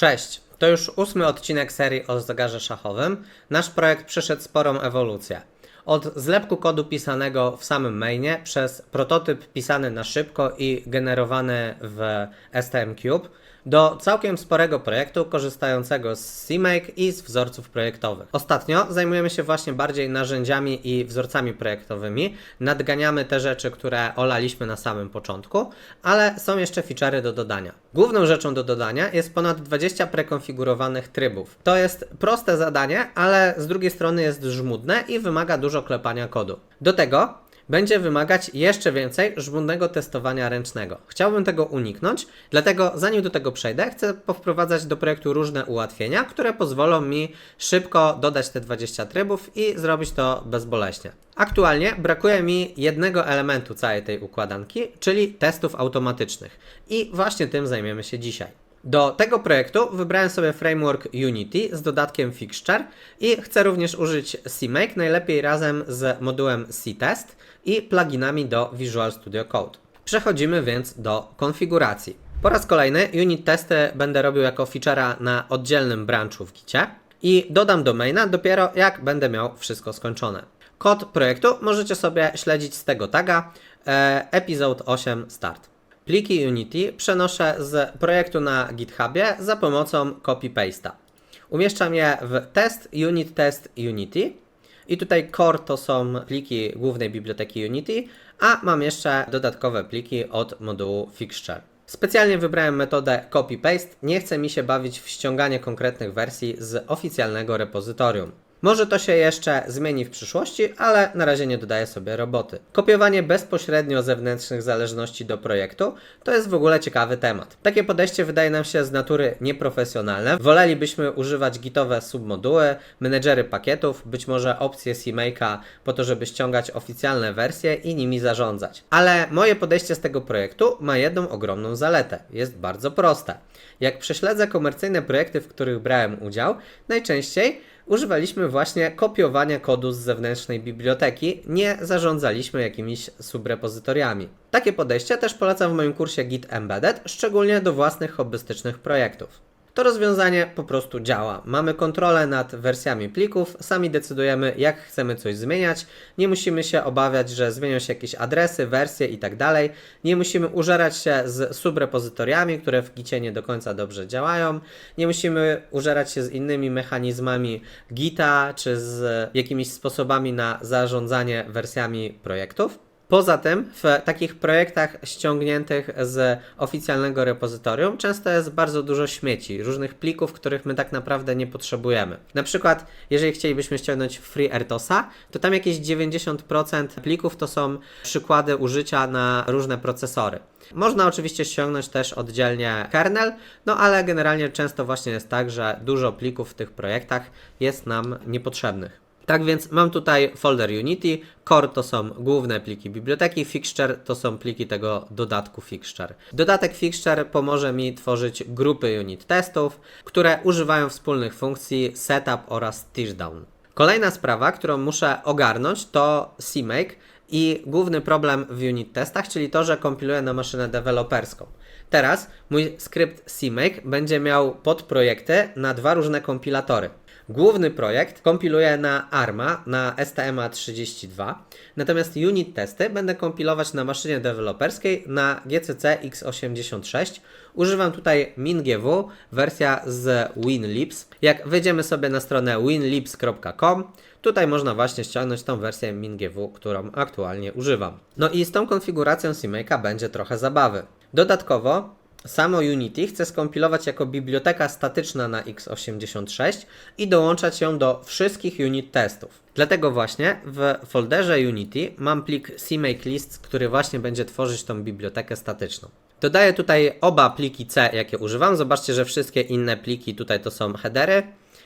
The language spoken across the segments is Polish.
Cześć, to już ósmy odcinek serii o zegarze szachowym. Nasz projekt przeszedł sporą ewolucję. Od zlepku kodu pisanego w samym mainie przez prototyp pisany na szybko i generowany w STM Cube do całkiem sporego projektu korzystającego z CMake i z wzorców projektowych. Ostatnio zajmujemy się właśnie bardziej narzędziami i wzorcami projektowymi. Nadganiamy te rzeczy, które olaliśmy na samym początku, ale są jeszcze feature'y do dodania. Główną rzeczą do dodania jest ponad 20 prekonfigurowanych trybów. To jest proste zadanie, ale z drugiej strony jest żmudne i wymaga dużo klepania kodu. Do tego będzie wymagać jeszcze więcej żmudnego testowania ręcznego. Chciałbym tego uniknąć, dlatego zanim do tego przejdę, chcę powprowadzać do projektu różne ułatwienia, które pozwolą mi szybko dodać te 20 trybów i zrobić to bezboleśnie. Aktualnie brakuje mi jednego elementu całej tej układanki, czyli testów automatycznych. I właśnie tym zajmiemy się dzisiaj. Do tego projektu wybrałem sobie framework Unity z dodatkiem Fixture i chcę również użyć CMake, najlepiej razem z modułem CTest i pluginami do Visual Studio Code. Przechodzimy więc do konfiguracji. Po raz kolejny unit testy będę robił jako feature'a na oddzielnym branchu w Gicie i dodam do maina dopiero jak będę miał wszystko skończone. Kod projektu możecie sobie śledzić z tego taga e, episode 8 start. Pliki Unity przenoszę z projektu na GitHubie za pomocą copy-paste'a. Umieszczam je w test, unit test, unity. I tutaj core to są pliki głównej biblioteki Unity, a mam jeszcze dodatkowe pliki od modułu Fixture. Specjalnie wybrałem metodę copy-paste, nie chce mi się bawić w ściąganie konkretnych wersji z oficjalnego repozytorium. Może to się jeszcze zmieni w przyszłości, ale na razie nie dodaję sobie roboty. Kopiowanie bezpośrednio zewnętrznych zależności do projektu to jest w ogóle ciekawy temat. Takie podejście wydaje nam się z natury nieprofesjonalne. Wolelibyśmy używać gitowe submoduły, menedżery pakietów, być może opcje CMake'a po to, żeby ściągać oficjalne wersje i nimi zarządzać. Ale moje podejście z tego projektu ma jedną ogromną zaletę. Jest bardzo proste. Jak prześledzę komercyjne projekty, w których brałem udział, najczęściej używaliśmy właśnie kopiowania kodu z zewnętrznej biblioteki, nie zarządzaliśmy jakimiś subrepozytoriami. Takie podejście też polecam w moim kursie Git Embedded, szczególnie do własnych hobbystycznych projektów. To rozwiązanie po prostu działa. Mamy kontrolę nad wersjami plików, sami decydujemy, jak chcemy coś zmieniać. Nie musimy się obawiać, że zmienią się jakieś adresy, wersje itd. Tak nie musimy użerać się z subrepozytoriami, które w Gicie nie do końca dobrze działają. Nie musimy użerać się z innymi mechanizmami Gita czy z jakimiś sposobami na zarządzanie wersjami projektów. Poza tym, w takich projektach ściągniętych z oficjalnego repozytorium często jest bardzo dużo śmieci, różnych plików, których my tak naprawdę nie potrzebujemy. Na przykład, jeżeli chcielibyśmy ściągnąć FreeRTOSa, to tam jakieś 90% plików to są przykłady użycia na różne procesory. Można oczywiście ściągnąć też oddzielnie kernel, no ale generalnie często właśnie jest tak, że dużo plików w tych projektach jest nam niepotrzebnych. Tak więc mam tutaj folder Unity, core to są główne pliki biblioteki, fixture to są pliki tego dodatku fixture. Dodatek fixture pomoże mi tworzyć grupy unit testów, które używają wspólnych funkcji setup oraz teardown. Kolejna sprawa, którą muszę ogarnąć to CMake i główny problem w unit testach, czyli to, że kompiluję na maszynę deweloperską. Teraz mój skrypt CMake będzie miał podprojekty na dwa różne kompilatory. Główny projekt kompiluję na ARMA, na STMA32, natomiast unit testy będę kompilować na maszynie deweloperskiej na GCC x86. Używam tutaj MinGW, wersja z WinLibs. Jak wejdziemy sobie na stronę winlibs.com, tutaj można właśnie ściągnąć tą wersję MinGW, którą aktualnie używam. No i z tą konfiguracją CMake'a będzie trochę zabawy. Dodatkowo Samo Unity chcę skompilować jako biblioteka statyczna na x86 i dołączać ją do wszystkich unit testów. Dlatego właśnie w folderze Unity mam plik CMakeLists, który właśnie będzie tworzyć tą bibliotekę statyczną. Dodaję tutaj oba pliki C, jakie używam. Zobaczcie, że wszystkie inne pliki tutaj to są headery.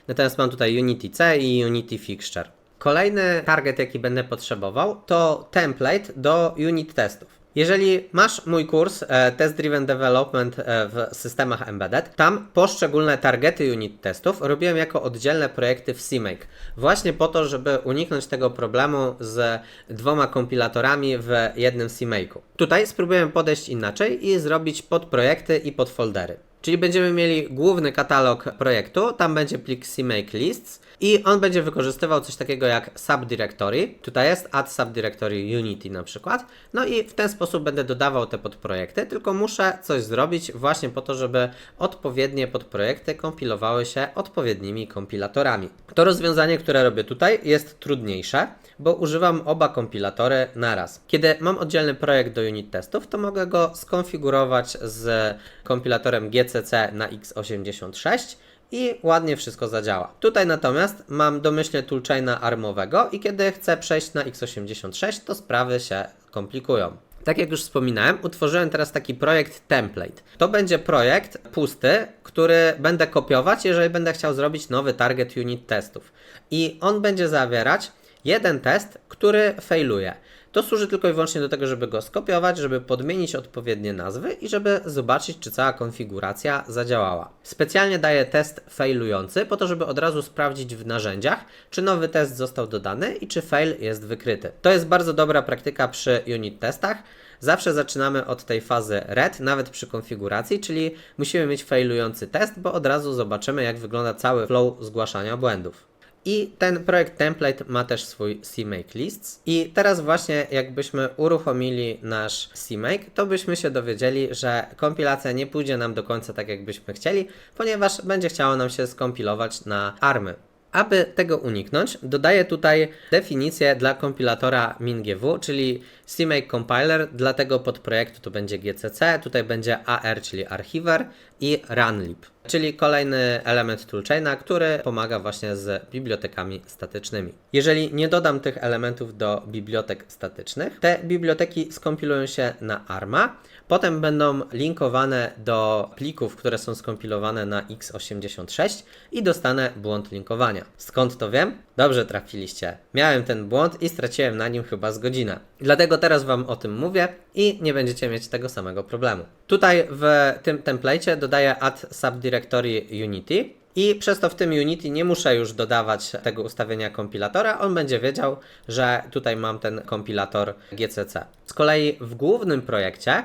Natomiast mam tutaj Unity C i Unity Fixture. Kolejny target, jaki będę potrzebował, to template do unit testów. Jeżeli masz mój kurs e, Test Driven Development e, w systemach embedded, tam poszczególne targety unit testów robiłem jako oddzielne projekty w CMake. Właśnie po to, żeby uniknąć tego problemu z dwoma kompilatorami w jednym CMake'u. Tutaj spróbuję podejść inaczej i zrobić podprojekty i podfoldery. Czyli będziemy mieli główny katalog projektu, tam będzie plik CMake Lists i on będzie wykorzystywał coś takiego jak subdirectory. Tutaj jest add subdirectory Unity na przykład. No i w ten sposób będę dodawał te podprojekty, tylko muszę coś zrobić właśnie po to, żeby odpowiednie podprojekty kompilowały się odpowiednimi kompilatorami. To rozwiązanie, które robię tutaj jest trudniejsze, bo używam oba kompilatory naraz. Kiedy mam oddzielny projekt do unit testów, to mogę go skonfigurować z kompilatorem GCC na x86 i ładnie wszystko zadziała. Tutaj natomiast mam domyślnie toolchaina armowego i kiedy chcę przejść na x86, to sprawy się komplikują. Tak jak już wspominałem, utworzyłem teraz taki projekt template. To będzie projekt pusty, który będę kopiować, jeżeli będę chciał zrobić nowy target unit testów. I on będzie zawierać jeden test, który failuje. To służy tylko i wyłącznie do tego, żeby go skopiować, żeby podmienić odpowiednie nazwy i żeby zobaczyć, czy cała konfiguracja zadziałała. Specjalnie daję test failujący, po to, żeby od razu sprawdzić w narzędziach, czy nowy test został dodany i czy fail jest wykryty. To jest bardzo dobra praktyka przy unit testach. Zawsze zaczynamy od tej fazy red, nawet przy konfiguracji, czyli musimy mieć failujący test, bo od razu zobaczymy, jak wygląda cały flow zgłaszania błędów. I ten projekt template ma też swój CMake lists. I teraz właśnie jakbyśmy uruchomili nasz CMake, to byśmy się dowiedzieli, że kompilacja nie pójdzie nam do końca tak jakbyśmy chcieli, ponieważ będzie chciało nam się skompilować na army. Aby tego uniknąć, dodaję tutaj definicję dla kompilatora MinGW, czyli CMake Compiler, dla tego podprojektu to będzie GCC, tutaj będzie AR, czyli archiwer i runlib, czyli kolejny element toolchaina, który pomaga właśnie z bibliotekami statycznymi. Jeżeli nie dodam tych elementów do bibliotek statycznych, te biblioteki skompilują się na ARMA, potem będą linkowane do plików, które są skompilowane na x86 i dostanę błąd linkowania. Skąd to wiem? Dobrze trafiliście. Miałem ten błąd i straciłem na nim chyba z godzinę. Dlatego teraz Wam o tym mówię i nie będziecie mieć tego samego problemu. Tutaj w tym template dodaję add subdirectory Unity. I przez to w tym Unity nie muszę już dodawać tego ustawienia kompilatora, on będzie wiedział, że tutaj mam ten kompilator GCC. Z kolei w głównym projekcie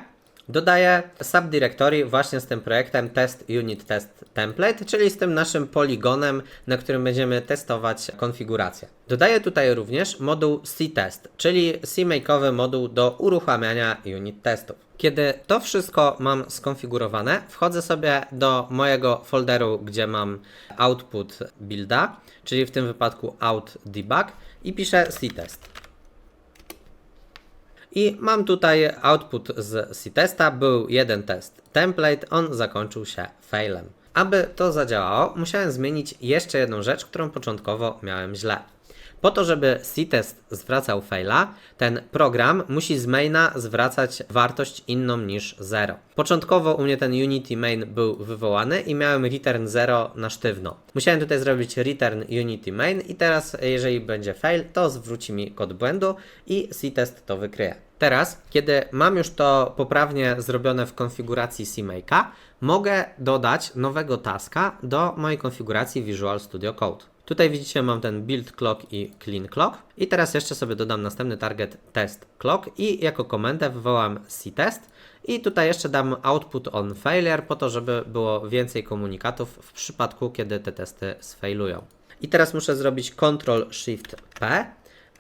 dodaję subdirectory właśnie z tym projektem test unit test template, czyli z tym naszym poligonem, na którym będziemy testować konfigurację. Dodaję tutaj również moduł ctest, czyli CMake'owy moduł do uruchamiania unit testów. Kiedy to wszystko mam skonfigurowane, wchodzę sobie do mojego folderu, gdzie mam output builda, czyli w tym wypadku out debug i piszę ctest. I mam tutaj output z C-testa, był jeden test template, on zakończył się failem. Aby to zadziałało, musiałem zmienić jeszcze jedną rzecz, którą początkowo miałem źle. Po to, żeby C-test zwracał faila, ten program musi z maina zwracać wartość inną niż 0. Początkowo u mnie ten Unity main był wywołany i miałem return 0 na sztywno. Musiałem tutaj zrobić return Unity main i teraz jeżeli będzie fail, to zwróci mi kod błędu i C-test to wykryje. Teraz, kiedy mam już to poprawnie zrobione w konfiguracji CMake'a, mogę dodać nowego taska do mojej konfiguracji Visual Studio Code. Tutaj widzicie, mam ten build clock i clean clock. I teraz jeszcze sobie dodam następny target test clock i jako komendę wywołam ctest. I tutaj jeszcze dam output on failure po to, żeby było więcej komunikatów w przypadku, kiedy te testy sfailują. I teraz muszę zrobić Ctrl Shift P,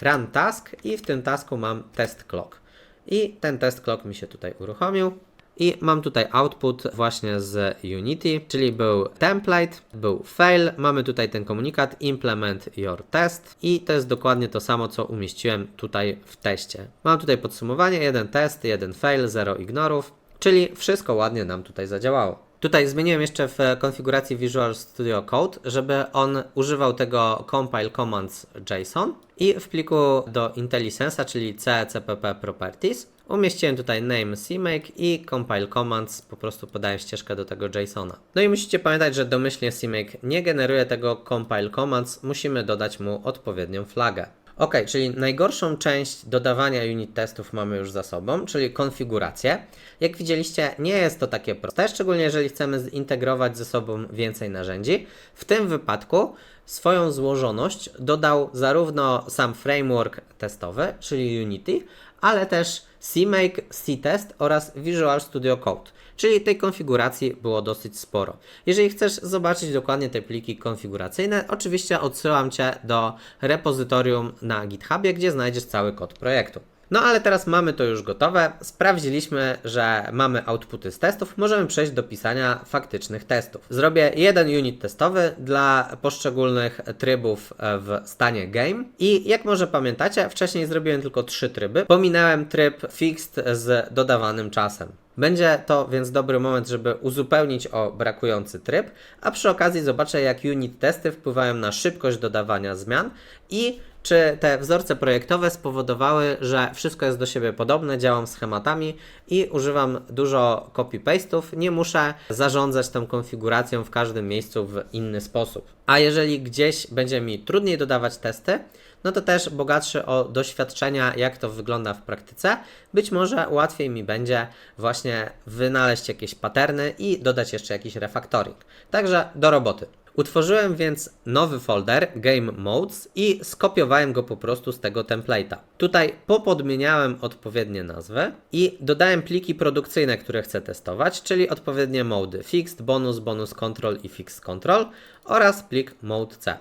run task i w tym tasku mam test clock. I ten test clock mi się tutaj uruchomił. I mam tutaj output właśnie z Unity, czyli był template, był fail, mamy tutaj ten komunikat implement your test i to jest dokładnie to samo, co umieściłem tutaj w teście. Mam tutaj podsumowanie, jeden test, jeden fail, zero ignorów, czyli wszystko ładnie nam tutaj zadziałało. Tutaj zmieniłem jeszcze w konfiguracji Visual Studio Code, żeby on używał tego compile commands JSON i w pliku do IntelliSense'a, czyli CCPP Properties, umieściłem tutaj name CMake i compile commands, po prostu podaję ścieżkę do tego JSONa. No i musicie pamiętać, że domyślnie CMake nie generuje tego compile commands, musimy dodać mu odpowiednią flagę. Ok, czyli najgorszą część dodawania unit testów mamy już za sobą, czyli konfigurację. Jak widzieliście, nie jest to takie proste, szczególnie jeżeli chcemy zintegrować ze sobą więcej narzędzi. W tym wypadku swoją złożoność dodał zarówno sam framework testowy, czyli Unity, ale też CMake, CTest oraz Visual Studio Code. Czyli tej konfiguracji było dosyć sporo. Jeżeli chcesz zobaczyć dokładnie te pliki konfiguracyjne, oczywiście odsyłam Cię do repozytorium na GitHubie, gdzie znajdziesz cały kod projektu. No ale teraz mamy to już gotowe, sprawdziliśmy, że mamy outputy z testów, możemy przejść do pisania faktycznych testów. Zrobię jeden unit testowy dla poszczególnych trybów w stanie game. I jak może pamiętacie, wcześniej zrobiłem tylko trzy tryby, pominąłem tryb fixed z dodawanym czasem. Będzie to więc dobry moment, żeby uzupełnić o brakujący tryb, a przy okazji zobaczę, jak unit testy wpływają na szybkość dodawania zmian i czy te wzorce projektowe spowodowały, że wszystko jest do siebie podobne, działam schematami i używam dużo copy-paste'ów, nie muszę zarządzać tą konfiguracją w każdym miejscu w inny sposób. A jeżeli gdzieś będzie mi trudniej dodawać testy, no to też bogatszy o doświadczenia, jak to wygląda w praktyce, być może łatwiej mi będzie właśnie wynaleźć jakieś paterny i dodać jeszcze jakiś refactoring. Także do roboty. Utworzyłem więc nowy folder Game Modes i skopiowałem go po prostu z tego template'a. Tutaj popodmieniałem odpowiednie nazwy i dodałem pliki produkcyjne, które chcę testować, czyli odpowiednie mody Fixed, Bonus, Bonus Control i Fixed Control oraz plik Mode C.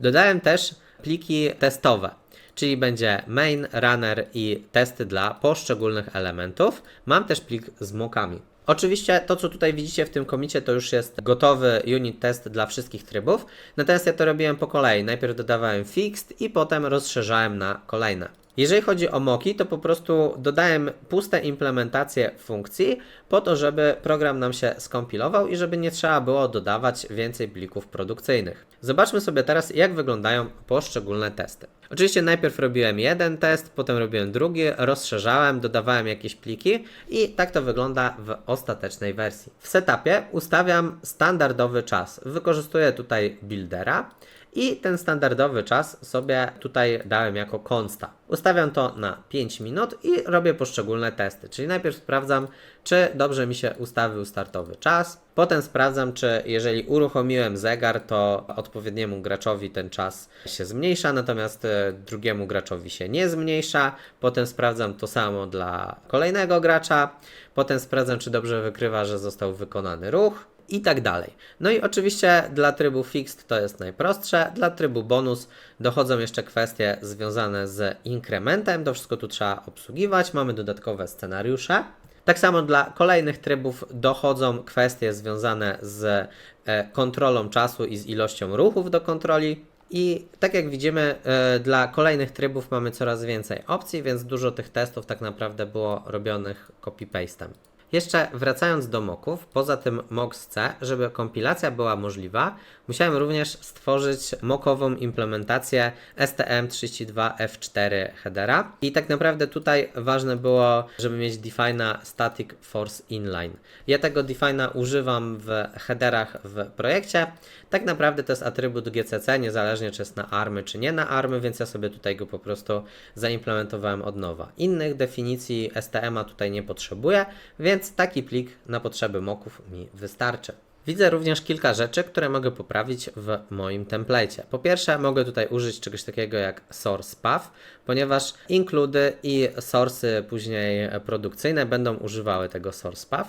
Dodałem też pliki testowe, czyli będzie main, runner i testy dla poszczególnych elementów. Mam też plik z mockami. Oczywiście to, co tutaj widzicie w tym komicie, to już jest gotowy unit test dla wszystkich trybów, natomiast ja to robiłem po kolei. Najpierw dodawałem fixed i potem rozszerzałem na kolejne. Jeżeli chodzi o moki, to po prostu dodałem puste implementacje funkcji po to, żeby program nam się skompilował i żeby nie trzeba było dodawać więcej plików produkcyjnych. Zobaczmy sobie teraz, jak wyglądają poszczególne testy. Oczywiście najpierw robiłem jeden test, potem robiłem drugi, rozszerzałem, dodawałem jakieś pliki i tak to wygląda w ostatecznej wersji. W setupie ustawiam standardowy czas. Wykorzystuję tutaj buildera i ten standardowy czas sobie tutaj dałem jako konsta. Ustawiam to na 5 minut i robię poszczególne testy. Czyli najpierw sprawdzam, czy dobrze mi się ustawił startowy czas. Potem sprawdzam, czy jeżeli uruchomiłem zegar, to odpowiedniemu graczowi ten czas się zmniejsza, natomiast e, drugiemu graczowi się nie zmniejsza. Potem sprawdzam to samo dla kolejnego gracza. Potem sprawdzam, czy dobrze wykrywa, że został wykonany ruch i tak dalej. No i oczywiście dla trybu fixed to jest najprostsze, dla trybu bonus dochodzą jeszcze kwestie związane z inkrementem, to wszystko tu trzeba obsługiwać, mamy dodatkowe scenariusze. Tak samo dla kolejnych trybów dochodzą kwestie związane z e, kontrolą czasu i z ilością ruchów do kontroli. I tak jak widzimy, e, dla kolejnych trybów mamy coraz więcej opcji, więc dużo tych testów tak naprawdę było robionych copy-pastem. Jeszcze wracając do moków, poza tym MOX-C, żeby kompilacja była możliwa, musiałem również stworzyć mokową implementację STM32F4 headera i tak naprawdę tutaj ważne było, żeby mieć defina static force inline. Ja tego defina używam w headerach w projekcie. Tak naprawdę to jest atrybut GCC, niezależnie czy jest na army czy nie na army, więc ja sobie tutaj go po prostu zaimplementowałem od nowa. Innych definicji STM-a tutaj nie potrzebuję, więc taki plik na potrzeby moków mi wystarczy. Widzę również kilka rzeczy, które mogę poprawić w moim templecie. Po pierwsze, mogę tutaj użyć czegoś takiego jak source path, ponieważ include i source'y później produkcyjne będą używały tego source path.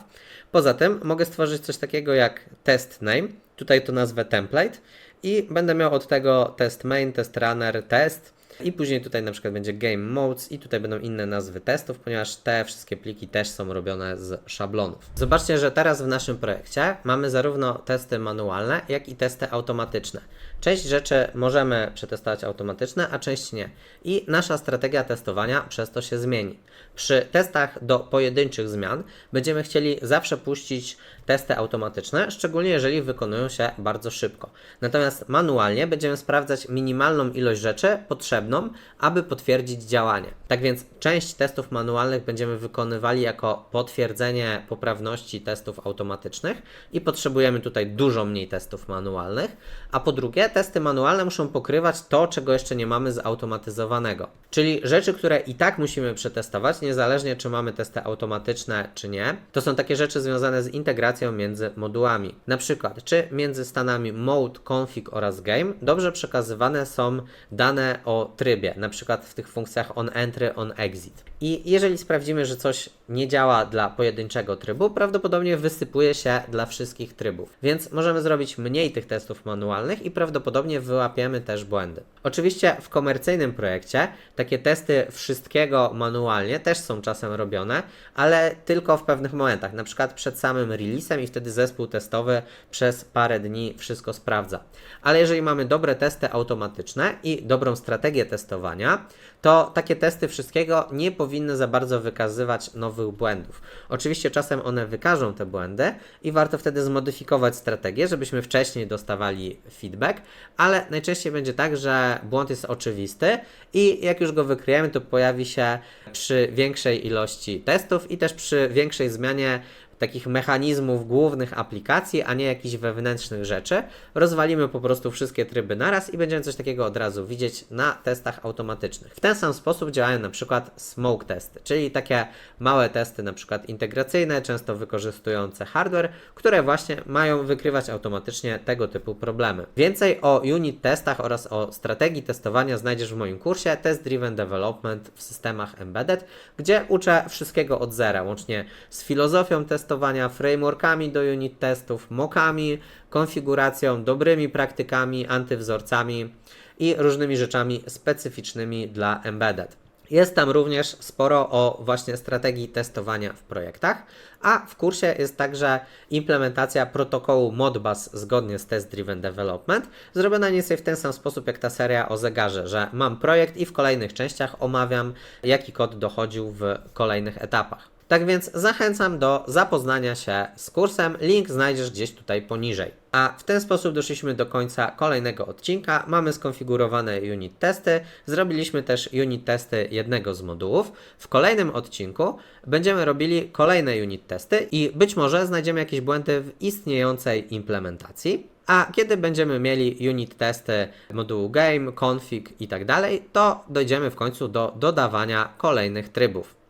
Poza tym mogę stworzyć coś takiego jak test name, tutaj to nazwę template i będę miał od tego test main, test runner, test i później tutaj na przykład będzie game modes i tutaj będą inne nazwy testów, ponieważ te wszystkie pliki też są robione z szablonów. Zobaczcie, że teraz w naszym projekcie mamy zarówno testy manualne, jak i testy automatyczne. Część rzeczy możemy przetestować automatyczne, a część nie. I nasza strategia testowania przez to się zmieni. Przy testach do pojedynczych zmian będziemy chcieli zawsze puścić testy automatyczne, szczególnie jeżeli wykonują się bardzo szybko. Natomiast manualnie będziemy sprawdzać minimalną ilość rzeczy potrzebną, aby potwierdzić działanie. Tak więc część testów manualnych będziemy wykonywali jako potwierdzenie poprawności testów automatycznych i potrzebujemy tutaj dużo mniej testów manualnych, a po drugie testy manualne muszą pokrywać to, czego jeszcze nie mamy zautomatyzowanego. Czyli rzeczy, które i tak musimy przetestować, niezależnie czy mamy testy automatyczne czy nie, to są takie rzeczy związane z integracją między modułami. Na przykład, czy między stanami mode, config oraz game dobrze przekazywane są dane o trybie, na przykład w tych funkcjach on entry, on exit. I jeżeli sprawdzimy, że coś nie działa dla pojedynczego trybu, prawdopodobnie wysypuje się dla wszystkich trybów. Więc możemy zrobić mniej tych testów manualnych i prawdopodobnie wyłapiemy też błędy. Oczywiście w komercyjnym projekcie takie testy wszystkiego manualnie też są czasem robione, ale tylko w pewnych momentach, na przykład przed samym releasem i wtedy zespół testowy przez parę dni wszystko sprawdza. Ale jeżeli mamy dobre testy automatyczne i dobrą strategię testowania, to takie testy wszystkiego nie powinny za bardzo wykazywać nowych błędów. Oczywiście czasem one wykażą te błędy i warto wtedy zmodyfikować strategię, żebyśmy wcześniej dostawali feedback, ale najczęściej będzie tak, że błąd jest oczywisty i jak już go wykryjemy, to pojawi się przy większej ilości testów i też przy większej zmianie takich mechanizmów głównych aplikacji, a nie jakichś wewnętrznych rzeczy. Rozwalimy po prostu wszystkie tryby naraz i będziemy coś takiego od razu widzieć na testach automatycznych. W ten sam sposób działają na przykład smoke testy, czyli takie małe testy na przykład integracyjne, często wykorzystujące hardware, które właśnie mają wykrywać automatycznie tego typu problemy. Więcej o unit testach oraz o strategii testowania znajdziesz w moim kursie Test Driven Development w systemach embedded, gdzie uczę wszystkiego od zera, łącznie z filozofią testowania, frameworkami do unit testów, mockami, konfiguracją, dobrymi praktykami, antywzorcami i różnymi rzeczami specyficznymi dla embedded. Jest tam również sporo o właśnie strategii testowania w projektach, a w kursie jest także implementacja protokołu Modbus zgodnie z Test Driven Development, zrobiona więcej w ten sam sposób jak ta seria o zegarze, że mam projekt i w kolejnych częściach omawiam, jaki kod dochodził w kolejnych etapach. Tak więc zachęcam do zapoznania się z kursem. Link znajdziesz gdzieś tutaj poniżej. A w ten sposób doszliśmy do końca kolejnego odcinka. Mamy skonfigurowane unit testy. Zrobiliśmy też unit testy jednego z modułów. W kolejnym odcinku będziemy robili kolejne unit testy i być może znajdziemy jakieś błędy w istniejącej implementacji. A kiedy będziemy mieli unit testy modułu game, config i tak dalej, to dojdziemy w końcu do dodawania kolejnych trybów.